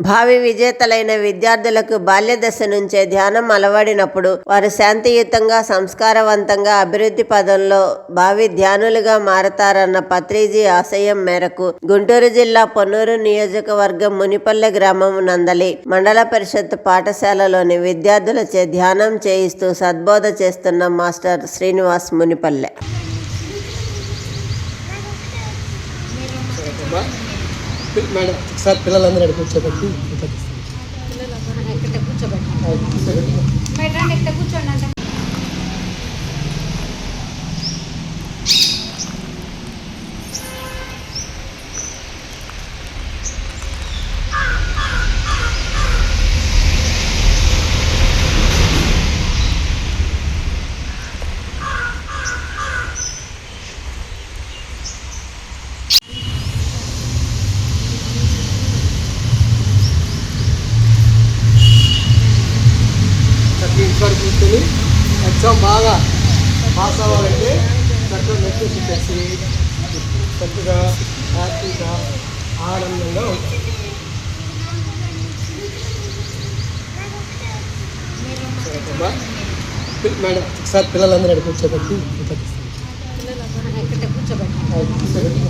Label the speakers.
Speaker 1: భావి విజేతలైన విద్యార్థులకు బాల్యదశ నుంచే ధ్యానం అలవడినప్పుడు వారు శాంతియుతంగా సంస్కారవంతంగా అభివృద్ధి పదంలో భావి ధ్యానులుగా మారతారన్న పత్రిజీ ఆశయం మేరకు గుంటూరు జిల్లా పొన్నూరు నియోజకవర్గం మునిపల్లె గ్రామం నందలి మండల పరిషత్ పాఠశాలలోని విద్యార్థులచే ధ్యానం చేయిస్తూ సద్బోధ చేస్తున్న మాస్టర్ శ్రీనివాస్ మునిపల్లె.
Speaker 2: మేడం ఒకసారి పిల్లలందరూ కూర్చోబెట్టి.
Speaker 3: కూర్చోబెట్టి
Speaker 2: ఇంటికాడ కూర్చొని ఎగ్జామ్ బాగా పాస్ అవ్వాలంటే చక్కగా నెట్ పెట్టేసి చక్కగా హ్యాపీగా ఆనందంగా ఉంటాం అమ్మా పి- మేడం ఒకసారి పిల్లలందరూ ఇక్కడ కూర్చోబెట్టి.
Speaker 3: ఇక్కడ కూర్చోబెట్టి
Speaker 2: కూర్చోబెట్టి.